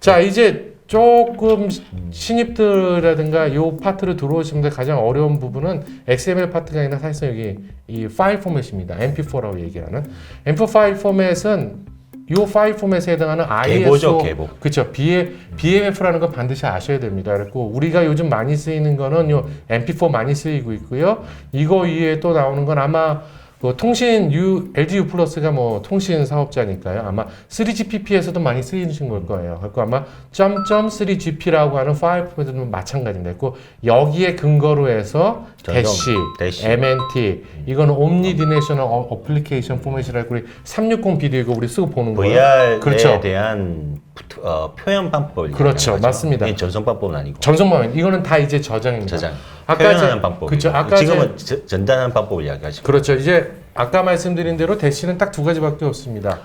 자 이제 조금 시- 신입들이라든가 요 파트를 들어오시면 돼 가장 어려운 부분은 XML 파트가 아니라 사실상 여기 이 파일 포맷입니다. MP4라고 얘기하는 MP4 파일 포맷은 요 파일 포맷에 해당하는 ISO 계보죠, 계보. 그렇죠. BMF라는 거 반드시 아셔야 됩니다. 그리고 우리가 요즘 많이 쓰이는 거는 요 MP4 많이 쓰이고 있고요. 이거 이외에 또 나오는 건 아마 뭐 통신 U, LG U 플러스가 뭐 통신 사업자니까요. 아마 3GPP에서도 많이 쓰이신 걸 거예요. 그리고 아마 .3GP라고 하는 파일 포맷도 마찬가지입니다. 그리고 여기에 근거로 해서 대시, 대시. MNT, 이거는 옴니디네이셔널 어플리케이션 포맷이라고 우리 360 비디오 이거 우리 쓰고 보는 거예요. VR에 그렇죠. 대한 부- 어, 표현 방법을 그렇죠. 얘기하는 거죠. 맞습니다. 이게 전송 방법은 아니고 전송만 이거는 다 이제 저장입니다. 저장. 표현하는 제- 방법. 그쵸, 아까 지금은 저- 전달하는 방법을 이야기하시고 그렇죠. 이제 아까 말씀드린 대로 대시는 딱 두 가지밖에 없습니다.